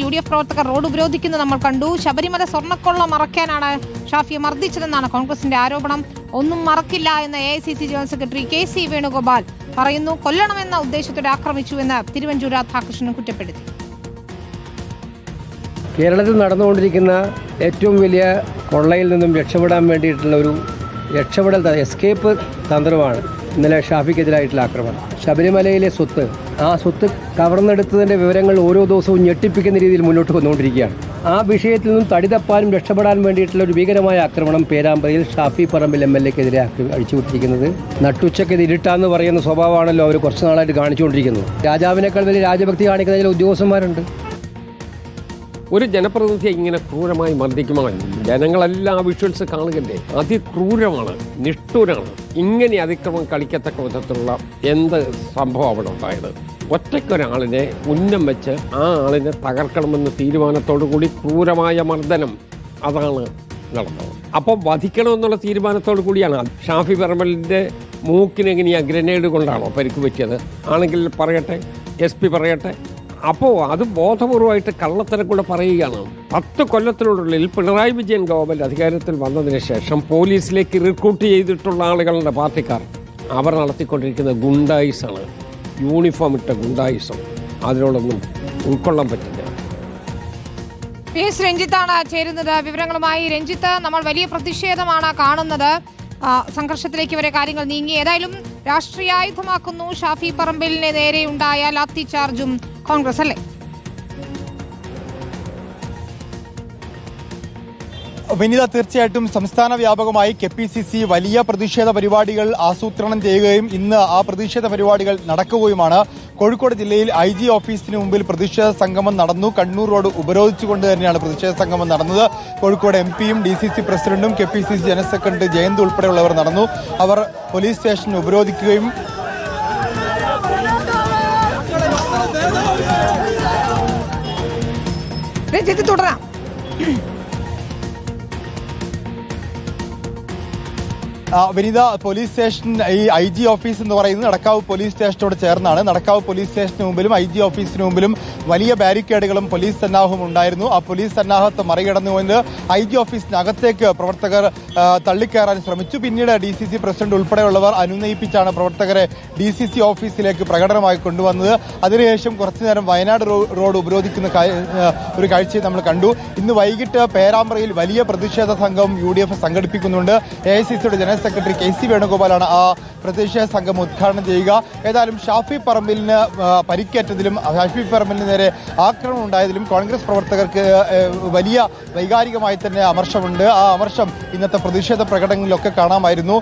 U D F പ്രവർത്തകർ road ഉപരോധിക്കുന്നത് നമ്മൾ കണ്ടു. ശബരിമല സ്വർണക്കൊള്ള മറക്കാനാണ് ഷാഫിയെ മർദ്ദിച്ചതെന്നാണ് കോൺഗ്രസിന്റെ ആരോപണം. ഒന്നും മറക്കില്ല എന്ന് A general secretary K C Venugopal പറയുന്നു. കൊല്ലണമെന്ന ഉദ്ദേശത്തോടെ ആക്രമിച്ചു എന്ന് തിരുവഞ്ചൂർ രാധാകൃഷ്ണൻ കുറ്റപ്പെടുത്തി. കേരളത്തിൽ നടന്നുകൊണ്ടിരിക്കുന്ന ഏറ്റവും വലിയ കൊള്ളയിൽ നിന്നും രക്ഷപ്പെടാൻ വേണ്ടിയിട്ടുള്ള ഒരു രക്ഷപ്പെടൽ എസ്കേപ്പ് തന്ത്രമാണ് ഇന്നലെ ഷാഫിക്കെതിരായിട്ടുള്ള ആക്രമണം. ശബരിമലയിലെ സ്വത്ത് ആ സ്വത്ത് കവർന്നെടുത്തതിന്റെ വിവരങ്ങൾ ഓരോ ദിവസവും ഞെട്ടിപ്പിക്കുന്ന രീതിയിൽ മുന്നോട്ട് വന്നുകൊണ്ടിരിക്കുകയാണ്. ആ വിഷയത്തിൽ നിന്നും തടിതപ്പാനും രക്ഷപ്പെടാൻ വേണ്ടിയിട്ടുള്ള ഒരു ഭീകരമായ ആക്രമണം പേരാമ്പ്രയിൽ ഷാഫി പറമ്പിൽ എം എൽ എക്കെതിരെ അഴിച്ചുവിട്ടിരിക്കുന്നത്. നട്ടുച്ചയ്ക്ക് ഇരുട്ടാന്ന് പറയുന്ന സ്വഭാവമാണല്ലോ അവർ കുറച്ച് നാളായിട്ട് കാണിച്ചുകൊണ്ടിരിക്കുന്നത്. രാജാവിനേക്കാൾ വലിയ രാജഭക്തി കാണിക്കുന്ന ചില ഉദ്യോഗസ്ഥന്മാരുണ്ട്. ഒരു ജനപ്രതിനിധിയെ ഇങ്ങനെ ക്രൂരമായി മർദ്ദിക്കുമ്പോൾ ജനങ്ങളെല്ലാം വിഷ്വൽസ് കാണുകയല്ലേ? അതിക്രൂരമാണ് നിഷ്ഠൂരാണ്. ഇങ്ങനെ അതിക്രമം കളിക്കത്തക്ക വിധത്തിലുള്ള എന്ത് സംഭവം അവിടെ ഉണ്ടായത്? ഒറ്റയ്ക്കൊരാളിനെ ഉന്നം വെച്ച് ആ ആളിനെ തകർക്കണമെന്ന തീരുമാനത്തോടു കൂടി ക്രൂരമായ മർദ്ദനം അതാണ് നടന്നത്. അപ്പോൾ വധിക്കണമെന്നുള്ള തീരുമാനത്തോടു കൂടിയാണ്. ഷാഫി പറമ്പലിന്റെ മൂക്കിനെങ്ങനെയാണ് ഗ്രനേഡ് കൊണ്ടാണോ പരിക്ക് പറ്റിയത്? ആണെങ്കിൽ പറയട്ടെ എസ് പി പറയട്ടെ അപ്പോൾ അത് ബോധപൂർവമായിട്ട് കള്ളത്തരം കൂടെ പറയുകയാണ്. പത്ത് കൊല്ലത്തിനുള്ളിൽ പിണറായി വിജയൻ ഗവൺമെന്റ് അധികാരത്തിൽ വന്നതിന് ശേഷം പോലീസിലേക്ക് റിക്രൂട്ട് ചെയ്തിട്ടുള്ള ആളുകളുടെ പാർട്ടിക്കാർ അവർ നടത്തിക്കൊണ്ടിരിക്കുന്ന ഗുണ്ടായിസാണ്. യൂണിഫോം ഇട്ട ഗുണ്ടായിസം. അതിനോടൊന്നും ഉൾക്കൊള്ളാൻ പറ്റില്ല. പി എസ് രഞ്ജിത്താണ് ചേരുന്നത്. വിവരങ്ങളുമായി രഞ്ജിത്ത് നമ്മൾ വലിയ പ്രതിഷേധമാണ് കാണുന്നത്. സംഘർഷത്തിലേക്ക് വരെ കാര്യങ്ങൾ നീങ്ങി. ഏതായാലും രാഷ്ട്രീയായുധമാക്കുന്നു. ഷാഫി പറമ്പിലിനെ നേരെയുണ്ടായ ലാത്തി ചാർജും കോൺഗ്രസ് അല്ലേ വിനിത തീർച്ചയായിട്ടും സംസ്ഥാന വ്യാപകമായി കെ പി സി സി വലിയ പ്രതിഷേധ പരിപാടികൾ ആസൂത്രണം ചെയ്യുകയും ഇന്ന് ആ പ്രതിഷേധ പരിപാടികൾ നടക്കുകയുമാണ് കോഴിക്കോട് ജില്ലയിൽ ഐ ജി ഓഫീസിന് മുമ്പിൽ പ്രതിഷേധ സംഗമം നടന്നു കണ്ണൂർ റോഡ് ഉപരോധിച്ചുകൊണ്ട് തന്നെയാണ് പ്രതിഷേധ സംഗമം നടന്നത് കോഴിക്കോട് എം പിയും ഡി സി സി പ്രസിഡന്റും K P C C general secretary Jayanth ഉൾപ്പെടെയുള്ളവർ നടന്നു അവർ പോലീസ് സ്റ്റേഷൻ ഉപരോധിക്കുകയും രഞ്ജിത്ത് തുടരാം ആ, വിനീത പോലീസ് സ്റ്റേഷൻ ഈ ഐ ജി ഓഫീസ് എന്ന് പറയുന്നത് നടക്കാവ് പോലീസ് സ്റ്റേഷനോട് ചേർന്നാണ്. നടക്കാവ് പോലീസ് സ്റ്റേഷന് മുമ്പിലും ഐ ജി ഓഫീസിന് മുമ്പിലും വലിയ ബാരിക്കേഡുകളും പോലീസ് സന്നാഹവും ഉണ്ടായിരുന്നു. ആ പോലീസ് സന്നാഹത്തെ മറികടന്നുകൊണ്ട് ഐ ജി ഓഫീസിനകത്തേക്ക് പ്രവർത്തകർ തള്ളിക്കയറാൻ ശ്രമിച്ചു. പിന്നീട് ഡി സി സി പ്രസിഡന്റ് ഉൾപ്പെടെയുള്ളവർ അനുനയിപ്പിച്ചാണ് പ്രവർത്തകരെ ഡി സി സി ഓഫീസിലേക്ക് പ്രകടനമായി കൊണ്ടുവന്നത്. അതിനുശേഷം കുറച്ചു നേരം വയനാട് റോഡ് ഉപരോധിക്കുന്ന ഒരു കാഴ്ചയെ നമ്മൾ കണ്ടു. ഇന്ന് വൈകിട്ട് പേരാമ്പ്രയിൽ വലിയ പ്രതിഷേധ സംഘം യു ഡി എഫ് സംഘടിപ്പിക്കുന്നുണ്ട്. എ ഐ സി സിയുടെ ജനറൽ സെക്രട്ടറി കെ സി വേണുഗോപാലാണ് ആ പ്രതിഷേധ സംഘം ഉദ്ഘാടനം ചെയ്യുക. ഏതായാലും ഷാഫി പറമ്പിലിന് പരിക്കേറ്റതിലും ഷാഫി പറമ്പിലിന് നേരെ ആക്രമണം ഉണ്ടായതിലും കോൺഗ്രസ് പ്രവർത്തകർക്ക് വലിയ വൈകാരികമായി തന്നെ അമർഷമുണ്ട്. ആ അമർഷം ഇന്നത്തെ പ്രതിഷേധ പ്രകടനങ്ങളിലൊക്കെ കാണാമായിരുന്നു.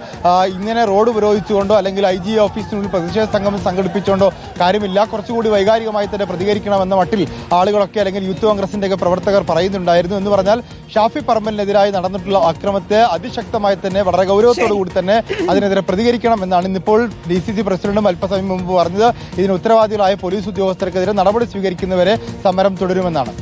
ഇങ്ങനെ റോഡ് ഉപരോധിച്ചുകൊണ്ടോ അല്ലെങ്കിൽ ഐ ജി ഓഫീസിനുള്ളിൽ പ്രതിഷേധ സംഘം സംഘടിപ്പിച്ചുകൊണ്ടോ കാര്യമില്ല. കുറച്ചുകൂടി വൈകാരികമായി തന്നെ പ്രതികരിക്കണമെന്ന മട്ടിൽ ആളുകളൊക്കെ അല്ലെങ്കിൽ യൂത്ത് കോൺഗ്രസിന്റെ ഒക്കെ പ്രവർത്തകർ പറയുന്നുണ്ടായിരുന്നു. എന്ന് പറഞ്ഞാൽ ഷാഫി പറമ്പലിനെതിരായി നടന്നിട്ടുള്ള അക്രമത്തെ അതിശക്തമായി തന്നെ വളരെ ഗൗരവത്തോടു കൂടി തന്നെ അതിനെതിരെ പ്രതികരിക്കണം എന്നാണ് ഇന്നിപ്പോൾ ഡി സി സി പ്രസിഡന്റും അല്പസമയം മുമ്പ് പറഞ്ഞത്. ഇതിന് ഉത്തരവാദികളായ പോലീസ് ഉദ്യോഗസ്ഥർക്കെതിരെ നടപടി സ്വീകരിക്കുന്നവരെ സമരം തുടരുമെന്നാണ്.